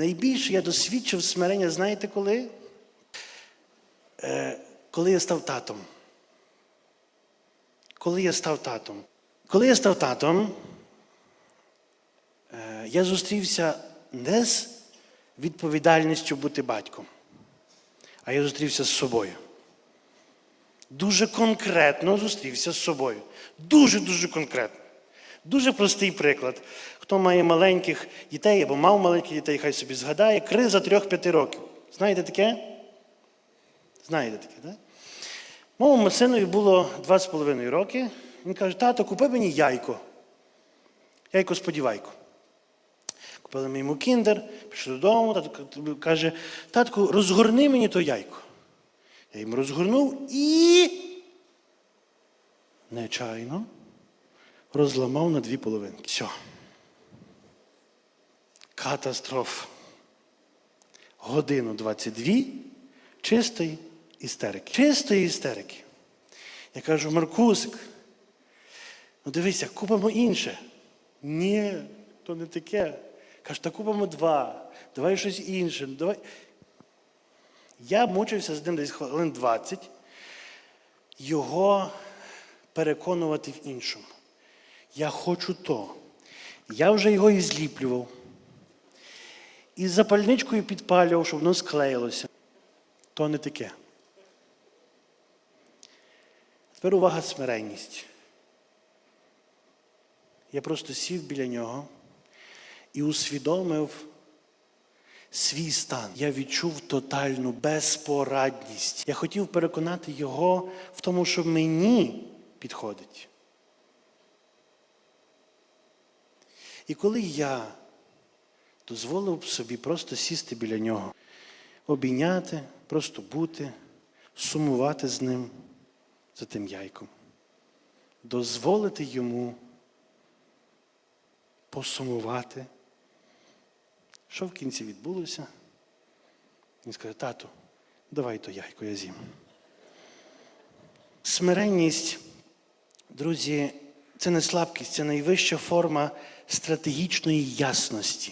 Найбільше я досвідчив смирення, знаєте коли? Е, коли я став татом. Коли я став татом. Коли я став татом, е, я зустрівся не з відповідальністю бути батьком, а я зустрівся з собою. Дуже конкретно зустрівся з собою. Дуже-дуже конкретно. Дуже простий приклад. Хто має маленьких дітей або мав маленьких дітей, хай собі згадає, криза 3-5 років. Знаєте таке? Знаєте таке, так? Моєму синові було 2,5 роки. Він каже, тато, купи мені яйко. Яйко сподівайко. Купили ми йому кіндер, пішли додому, тато каже, татку, розгорни мені то яйко. Я йому розгорнув і нечайно розламав на дві половинки. Все. Катастрофа. Годину 22 чистої істерики. Чистої істерики. Я кажу, Маркусик, ну дивися, купимо інше. Ні, то не таке. Каже, та купимо два. Давай щось інше. Давай. Я мучився з ним десь хвилин 20, його переконувати в іншому. Я хочу то. Я вже його і зліплював. І запальничкою підпалював, щоб воно склеїлося. То не таке. Тепер увага смиренність. Я просто сів біля нього і усвідомив свій стан. Я відчув тотальну безпорадність. Я хотів переконати його в тому, що мені підходить. І коли я дозволив собі просто сісти біля нього, обійняти, просто бути, сумувати з ним за тим яйком, дозволити йому посумувати. Що в кінці відбулося? Він скаже, тату, давай то яйко я з'їм. Смиренність, друзі, це не слабкість, це найвища форма стратегічної ясності.